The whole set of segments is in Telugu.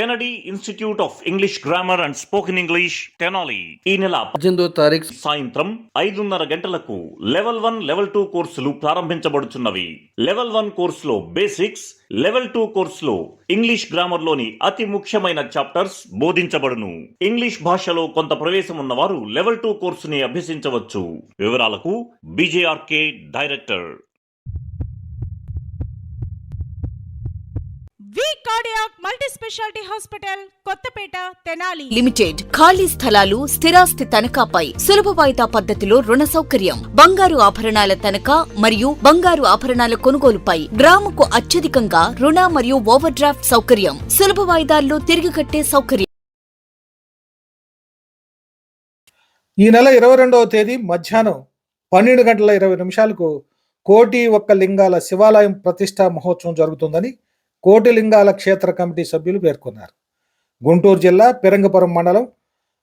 Kennedy institute of English grammar and spoken English Tenali ఈ నెల పద్దెనిమిదో తారీఖు సాయంత్రం ఐదున్నర గంటలకు లెవెల్ వన్ లెవెల్ టూ కోర్సులు ప్రారంభించబడుచున్నవి. లెవెల్ వన్ కోర్సులో బేసిక్స్ లెవెల్ టూ కోర్సులో ఇంగ్లీష్ గ్రామర్లోని అతి ముఖ్యమైన చాప్టర్స్ బోధించబడును. ఇంగ్లీష్ భాషలో కొంత ప్రవేశం ఉన్నవారు లెవెల్ టూ కోర్సుని అభ్యసించవచ్చు. వివరాలకు BJRK director. Cardiac multi speciality hospital Kothapeta Tenali limited ఖాళీ స్థలాలు స్థిరాస్తి తనఖాపై సులభ వాయిదా పద్ధతిలో రుణ సౌకర్యం. బంగారు ఆభరణాల తనఖా మరియు బంగారు ఆభరణాల కొనుగోలుపై గ్రాముకు అత్యధికంగా రుణ మరియు ఓవర్ డ్రాఫ్ట్ సౌకర్యం. సులభ వాయిదాల్లో తిరిగి కట్టే సౌకర్యం. ఈ నెల ఇరవై రెండవ తేదీ మధ్యాహ్నం పన్నెండు గంటల ఇరవై నిమిషాలకు కోటి ఒక్క లింగాల శివాలయం ప్రతిష్టా మహోత్సవం జరుగుతుందని కోటిలింగాల క్షేత్ర కమిటీ సభ్యులు పేర్కొన్నారు. గుంటూరు జిల్లా పెరంగపురం మండలం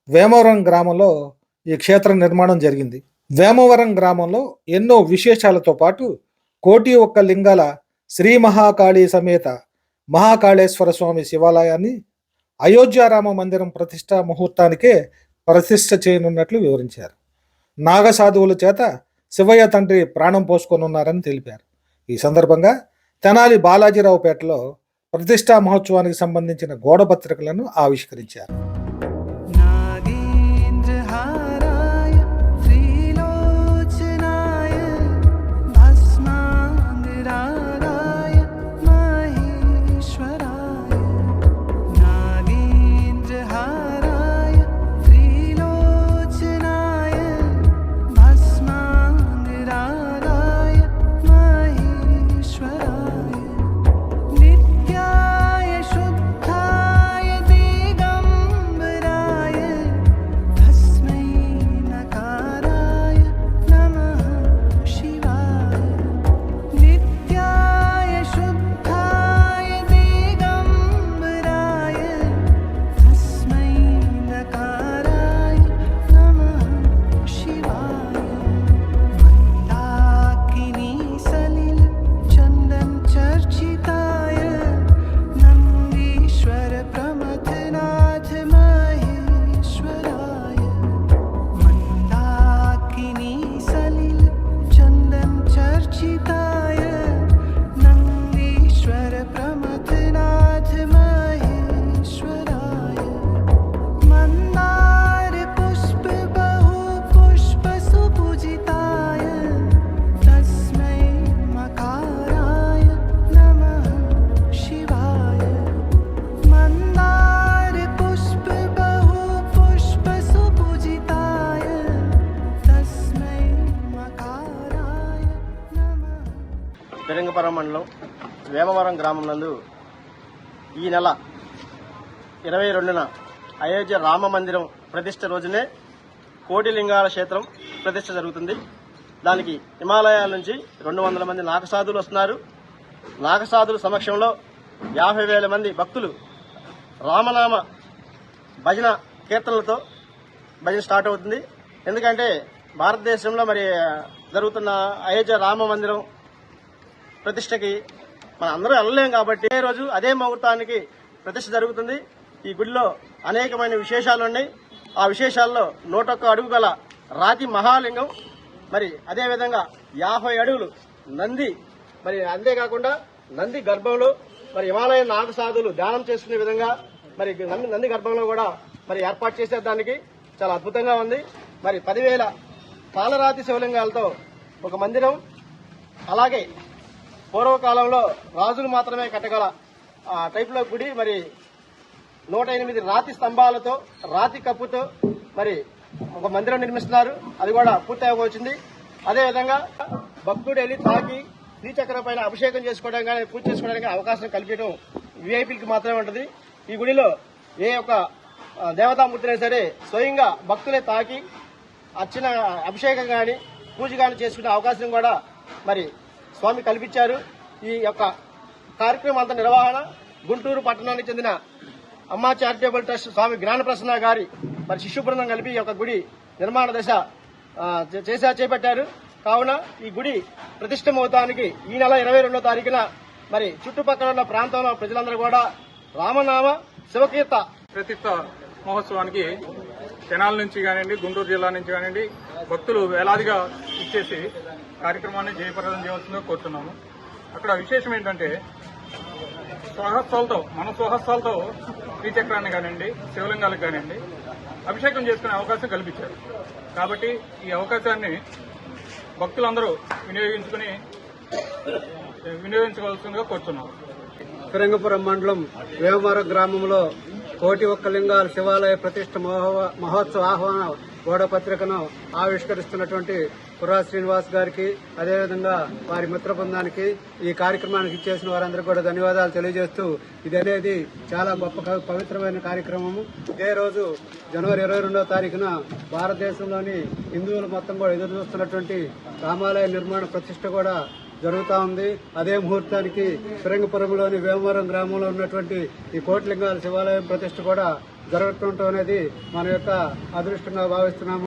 వేమవరం గ్రామంలో ఈ క్షేత్ర నిర్మాణం జరిగింది. వేమవరం గ్రామంలో ఎన్నో విశేషాలతో పాటు కోటి ఒక్క లింగాల శ్రీ మహాకాళి సమేత మహాకాళేశ్వర స్వామి శివాలయాన్ని అయోధ్యారామ మందిరం ప్రతిష్టా ముహూర్తానికే ప్రతిష్ట చేయనున్నట్లు వివరించారు. నాగసాధువుల చేత శివయ్య తండ్రి ప్రాణం పోసుకొనున్నారని తెలిపారు. ఈ సందర్భంగా తెనాలి బాలాజీరావుపేటలో ప్రతిష్టా మహోత్సవానికి సంబంధించిన గోడ పత్రికలను ఆవిష్కరించారు. పెరంగపురం మండలం వేమవరం గ్రామం నందు ఈ నెల ఇరవై రెండున అయోధ్య రామ మందిరం ప్రతిష్ట రోజునే కోటిలింగాల క్షేత్రం ప్రతిష్ట జరుగుతుంది. దానికి హిమాలయాల నుంచి రెండు వందల మంది నాగసాధులు వస్తున్నారు. నాగసాధుల సమక్షంలో యాభై వేల మంది భక్తులు రామనామ భజన కీర్తనలతో భజన స్టార్ట్ అవుతుంది. ఎందుకంటే భారతదేశంలో మరి జరుగుతున్న అయోధ్య రామ మందిరం ప్రతిష్టకి మన అందరూ వెళ్ళలేం కాబట్టి ఏ రోజు అదే ముహూర్తానికి ప్రతిష్ట జరుగుతుంది. ఈ గుడిలో అనేకమైన విశేషాలు ఉన్నాయి. ఆ విశేషాల్లో నూటొక్క అడుగు గల రాతి మహాలింగం మరి అదేవిధంగా యాభై అడుగులు నంది మరి అంతేకాకుండా నంది గర్భంలో మరి హిమాలయ నాగసాధులు ధ్యానం చేసుకునే విధంగా మరి నంది నంది గర్భంలో కూడా మరి ఏర్పాటు చేసే దానికి. చాలా అద్భుతంగా ఉంది. మరి పదివేల పాలరాతి శివలింగాలతో ఒక మందిరం అలాగే పూర్వకాలంలో రాజులు మాత్రమే కట్టగల ఆ టైప్లో గుడి మరి నూట ఎనిమిది రాతి స్తంభాలతో రాతి కప్పుతో మరి ఒక మందిరం నిర్మిస్తున్నారు. అది కూడా పూర్తి అవ్వబోతుంది అదేవిధంగా భక్తుడు వెళ్ళి తాకి శ్రీచక్రం పైన అభిషేకం చేసుకోవడం కానీ పూజ చేసుకోవడానికి అవకాశం కల్పించడం విఐపీలకి మాత్రమే ఉంటుంది. ఈ గుడిలో ఏ ఒక్క ఆ, దేవతామూర్తినైనా సరే స్వయంగా భక్తులే తాకి అర్చన అభిషేకం కానీ పూజ కానీ చేసుకునే అవకాశం కూడా మరి స్వామి కల్పించారు. ఈ యొక్క కార్యక్రమం అంత నిర్వహణ గుంటూరు పట్టణానికి చెందిన అమ్మా చారిటబుల్ ట్రస్ట్ స్వామి జ్ఞానప్రసన్న గారి మరి శిష్యు బృందం కలిపి ఈ యొక్క గుడి నిర్మాణ దశ చేసా చేపట్టారు. కావున ఈ గుడి ప్రతిష్టమవుతానికి ఈ నెల ఇరవై రెండో తారీఖున మరి చుట్టుపక్కల ఉన్న ప్రాంతంలో ప్రజలందరూ కూడా రామనామ శివకీర్త ప్రతిష్ట మహోత్సవానికి జనాల నుంచి కానివ్వండి గుంటూరు జిల్లా నుంచి కానివ్వండి భక్తులు వేలాదిగా ఇచ్చేసి కార్యక్రమాన్ని జయప్రదం చేయవలసిందిగా కోరుతున్నాము. అక్కడ విశేషం ఏంటంటే స్వహస్తాలతో మన స్వహస్తాలతో శ్రీచక్రాన్ని కానివ్వండి శివలింగాలకు కానివ్వండి అభిషేకం చేసుకునే అవకాశం కల్పించారు. కాబట్టి ఈ అవకాశాన్ని భక్తులందరూ వినియోగించుకుని వినియోగించుకోవాల్సిందిగా కోరుతున్నాము. ఫిరంగపురం మండలం వేమవరం గ్రామంలో కోటి ఒక్క లింగాల శివాలయ ప్రతిష్ట మహోత్సవ ఆహ్వాన గోడ పత్రికను ఆవిష్కరిస్తున్నటువంటి పురా శ్రీనివాస్ గారికి అదేవిధంగా వారి మిత్ర బృందానికి ఈ కార్యక్రమానికి ఇచ్చేసిన వారందరికీ కూడా ధన్యవాదాలు తెలియజేస్తూ ఇది అనేది చాలా గొప్ప పవిత్రమైన కార్యక్రమము. ఇదే రోజు జనవరి ఇరవై రెండవ తారీఖున భారతదేశంలోని హిందువులు మొత్తం కూడా ఎదురు చూస్తున్నటువంటి రామాలయ నిర్మాణ ప్రతిష్ట కూడా జరుగుతా ఉంది. అదే ముహూర్తానికి ఫిరంగపురంలోని వేమవరం గ్రామంలో ఉన్నటువంటి ఈ కోటిలింగాల శివాలయం ప్రతిష్ట కూడా జరగటం అనేది మన యొక్క అదృష్టంగా భావిస్తున్నాము.